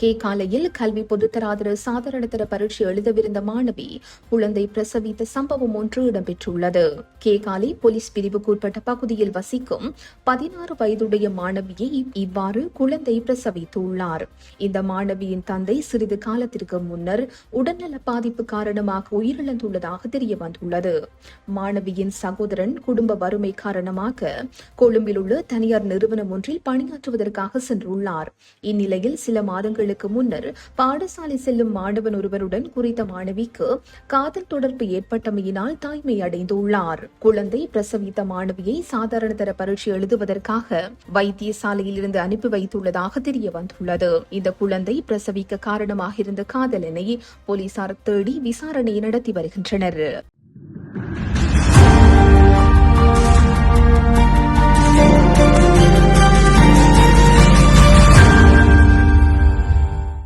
K காலையில் கல்வி பொதுத்தராதர சாதாரணதர பரீட்சை எழுதவிருந்த மாணவி குழந்தை பிரசவித்த சம்பவம் ஒன்று இடம்பெற்றுள்ளது. கே காலை போலீஸ் பிரிவுக்குட்பட்ட பகுதியில் வசிக்கும் பதினாறு வயதுடைய மாணவியை இவ்வாறு குழந்தை பிரசவித்துள்ளார். இந்த மாணவியின் தந்தை சிறிது காலத்திற்கு முன்னர் உடல்நல பாதிப்பு காரணமாக உயிரிழந்துள்ளதாக தெரிய வந்துள்ளது மாணவியின் சகோதரன் குடும்ப வறுமை காரணமாக கொழும்பில் உள்ள தனியார் நிறுவனம் ஒன்றில் பணியாற்றுவதற்காக சென்றுள்ளார். இந்நிலையில் சில மாதங்கள் நாட்களுக்கு முன்னர் பாடசாலை செல்லும் மாணவன் ஒருவருடன் குறித்த மாணவிக்கு காதல் தொடர்பு ஏற்பட்டமையினால் தாய்மை அடைந்துள்ளார். குழந்தை பிரசவித்த மாணவியை சாதாரண தர பரீட்சை எழுதுவதற்காக வைத்தியசாலையில் இருந்து அனுப்பி வைத்துள்ளதாக தெரிய வந்துள்ளது இந்த குழந்தை பிரசவிக்க காரணமாக இருந்த காதலனை போலீசார் தேடி விசாரணை நடத்தி வருகின்றனர்.